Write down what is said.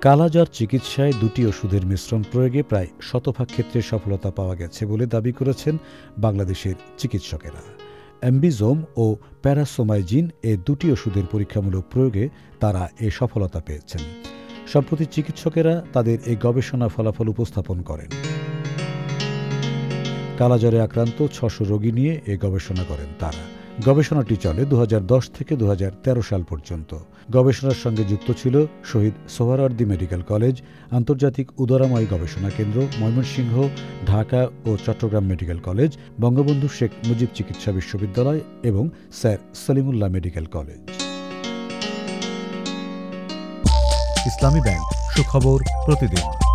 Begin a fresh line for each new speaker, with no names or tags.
কালাজ্বর চিকিৎসায় দুটি ওষুধের মিশ্রণ প্রয়োগে প্রায় শতভাগ ক্ষেত্রে সফলতা পাওয়া গেছে বলে দাবি করেছেন বাংলাদেশের চিকিৎসকেরা। অ্যাম্বিজোম ও প্যারাসোমাইজিন এ দুটি ওষুধের পরীক্ষামূলক প্রয়োগে তারা এ সফলতা পেয়েছেন। সম্প্রতি চিকিৎসকেরা তাদের এই গবেষণা ফলাফল উপস্থাপন করেন। কালাজ্বরে আক্রান্ত ছশো রোগী নিয়ে এ গবেষণা করেন তারা। গবেষণাটি চলে দু হাজার দশ থেকে দু হাজার তেরো সাল পর্যন্ত। গবেষণার সঙ্গে যুক্ত ছিল শহীদ সোহরাওয়ার্দী মেডিকেল কলেজ, আন্তর্জাতিক উদরাময় গবেষণা কেন্দ্র, ময়মনসিংহ, ঢাকা ও চট্টগ্রাম মেডিকেল কলেজ, বঙ্গবন্ধু শেখ মুজিব চিকিৎসা বিশ্ববিদ্যালয় এবং sir Salimullah medical college.
Islami bank, সুখবর প্রতিদিন।